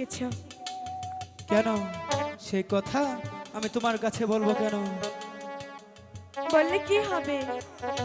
হতে কেন? সেই কথা আমি তোমার কাছে বলব কেন? বললে কি হবে?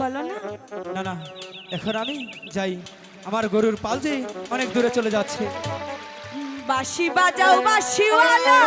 বলো না। না না এখন আমি যাই। আমার গরুর পাল যে অনেক দূরে চলে যাচ্ছে। বাঁশি বাজাও বাঁশিওয়ালা।